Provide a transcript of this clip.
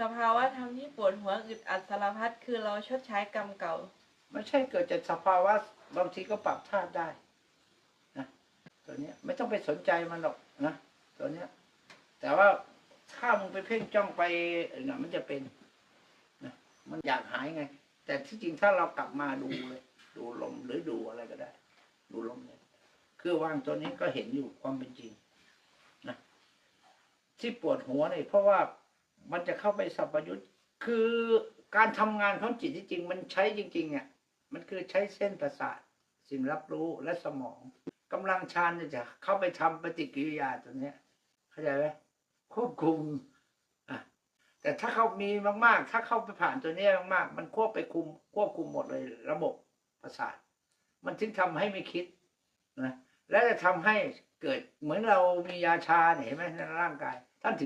สภาวะธรรมที่ปวดหัวอึดอัดสารพัดคือเราชดใช้กรรมเก่า ไม่ใช่เกิดจากสภาวะบางทีก็ปรับธาตุได้นะตัวเนี้ยไม่ต้องไปสนใจมันหรอกนะตัวเนี้ย แต่ว่าถ้ามึงไปเพ่งจ้องไปนะมันจะเป็นนะมันอยากหายไง แต่ที่จริงถ้าเรากลับมาดูเลย ดูลมหรือดูอะไรก็ได้ ดูลมเนี่ยคือวางตัวนี้ก็เห็นอยู่ความเป็นจริงนะที่ปวดหัวเนี่ยเพราะว่า มันจะเข้าไปสัพพยุตคือการทำงานของจิตที่จริง มันใช้จริงๆอะมันคือใช้เส้นประสาทสิ่งรับรู้และสมองกำลังฌานจะเข้าไปทำปฏิกิริยาตัวเนี้ย เข้าใจไหมควบคุมอะแต่ถ้าเขามีมากๆ ถ้าเข้าไปผ่านตัวนี้มากๆ มันควบไปคุม ควบคุมหมดเลย ระบบประสาท มันถึงทำให้ไม่คิดนะและจะทำให้เกิดเหมือนเรามียาชาเห็นไหมในร่างกายท่านถือ